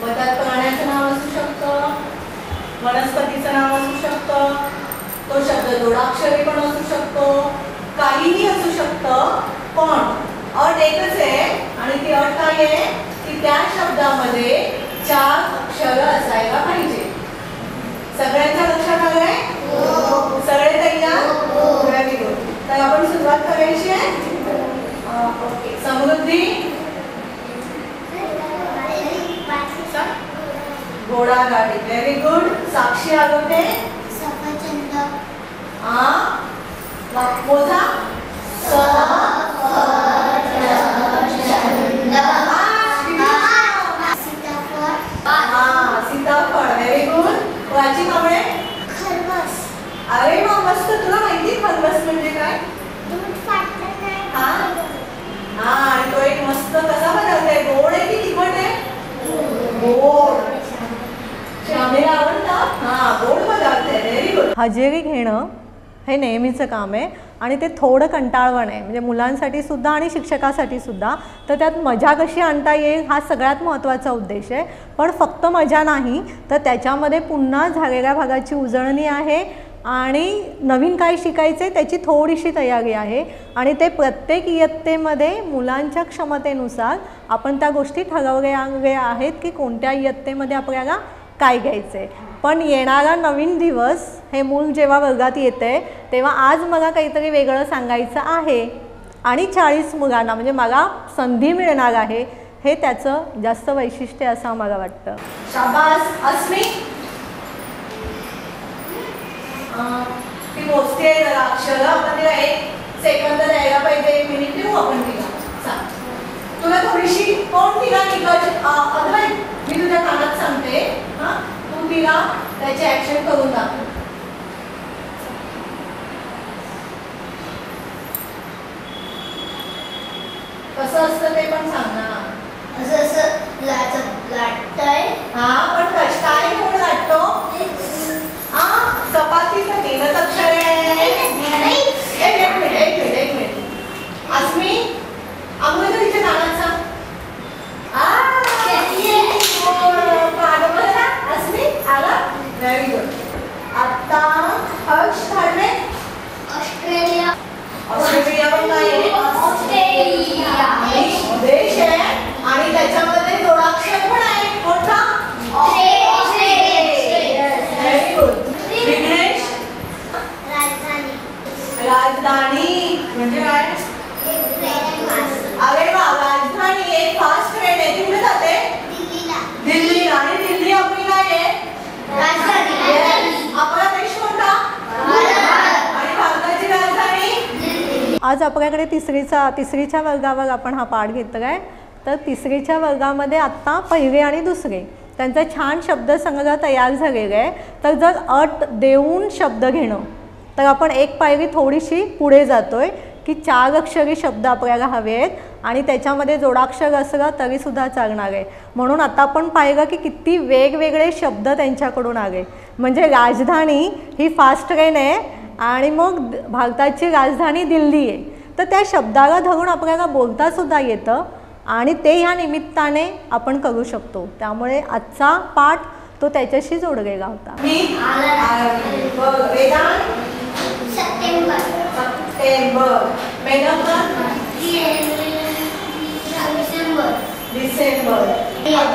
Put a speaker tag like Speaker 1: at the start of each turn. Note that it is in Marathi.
Speaker 1: ठरवलेला मग त्यात प्राण्याचं नाव असू शकतं वनस्पतीचं नाव असू शकतं तो शब्द जोडाक्षरी पण असू शकतो काहीही असू शकतं पण अट एकच आहे आणि ती अट काय आहे? की त्या शब्दामध्ये चार अक्षर असायला पाहिजे. सगळ्यांच्या लक्षात आलंय सगळे तयार तर आपण सुरुवात करायची आहे? ओके समृद्धी? घोडा गाडी व्हेरी गुड साक्षी आगोटे
Speaker 2: सफरचंद.
Speaker 1: आ? मोजा
Speaker 2: सीताफळ
Speaker 1: हा सीताफळ व्हेरी गुड वाची कांबळे
Speaker 2: खरबस
Speaker 1: अरे वा मस्त तुला माहिती खरबस म्हणजे काय
Speaker 2: दूध फाटलं नाही
Speaker 1: हा? हा आणि तो एक मस्त कसा बनवलाय गोड आहे की तिखट आहे गोड श्यामीला गोड पदार्थ आहे व्हेरी गुड
Speaker 3: हजेरी घेणं हे नेहमीचं काम आहे आणि ते थोडं कंटाळवण आहे. म्हणजे मुलांसाठी सुद्धा आणि शिक्षकासाठी सुद्धा. तर त्यात मजा कशी आणता येईल हा सगळ्यात महत्त्वाचा उद्देश आहे. पण फक्त मजा नाही तर त्याच्यामध्ये पुन्हा झालेल्या भागाची उजळणी आहे आणि नवीन काय शिकायचे त्याची थोडीशी तयारी आहे. आणि ते प्रत्येक इयत्तेमध्ये मुलांच्या क्षमतेनुसार आपण त्या गोष्टी ठरवल्या आहेत की कोणत्या इयत्तेमध्ये आपल्याला काय घ्यायचं आहे पण येणारा नवीन दिवस हे मूल जेव्हा वर्गात येते तेव्हा आज मला काहीतरी वेगळं सांगायचं आहे. आणि चाळीस मुलांना म्हणजे मला संधी मिळणार आहे हे त्याचं जास्त वैशिष्ट्य असं मला वाटतं.
Speaker 1: शाबास. अस्मी? ती मोजते जरा अक्षर. आपण तिला एक सेकंद द्यायला पाहिजे एक मिनिट देऊ आपण तिला. सांग तुला थोडीशी कोण तिला निकट अं, अद्वैत मी तुझ्या कानात सांगते. तिला त्याची ऍक्शन करून दाखव कसं असतं ते पण सांग ना.
Speaker 2: असं असं लाट लाटतंय?
Speaker 1: हा पण कश काय कोण वाटतो हा चपातीचं तीनच अक्षर आहे एक मिनिट एक मिनिट एक मिनिट अस्मी अमृता तिच्या कानात सांग आ, पागल ना? अस्मी आला व्हेरी गुड आता हर्ष ठाणे
Speaker 2: ऑस्ट्रेलिया
Speaker 1: ऑस्ट्रेलिया पण काय आहे
Speaker 2: ऑस्ट्रेलिया
Speaker 1: देश देश आहे आणि त्याच्यामध्ये जोडाक्षर पण आहे कोणता व्हेरी गुड विघ्नेश
Speaker 2: राजधानी
Speaker 1: राजधानी म्हणजे काय? अरे वा राजधानी एक फास्ट ट्रेन आहे. कुठे जाते?
Speaker 2: दिल्लीला
Speaker 1: दिल्ली. आणि दिल्ली आपली काय आहे?
Speaker 2: राजधानी.
Speaker 1: आपला देश कोणता? आणि भारताची राजधानी?
Speaker 3: आज आपल्याकडे तिसरीचा तिसरीच्या वर्गावर आपण हा पाठ घेतला आहे तर तिसरीच्या वर्गामध्ये आत्ता पहिले आणि दुसरे. त्यांचा छान शब्दसंग्रह तयार झालेला आहे. तर जर अट देऊन शब्द घेणं. तर आपण एक पायरी थोडीशी पुढे जातोय की चार अक्षरी शब्द आपल्याला हवे आहेत आणि त्याच्यामध्ये जोडाक्षर असलं तरीसुद्धा चालणार आहे. म्हणून आता आपण पाहिलं की किती वेगवेगळे शब्द त्यांच्याकडून आले. म्हणजे राजधानी ही फास्ट ट्रेन आहे आणि मग भारताची राजधानी दिल्ली आहे. तर त्या शब्दाला धरून आपल्याला बोलतासुद्धा येतं आणि ते ह्या निमित्ताने आपण करू शकतो. त्यामुळे आजचा पाठ तो त्याच्याशी जोडलेला होता.
Speaker 1: September.
Speaker 2: September.
Speaker 1: November. December.
Speaker 2: December.
Speaker 1: Yeah.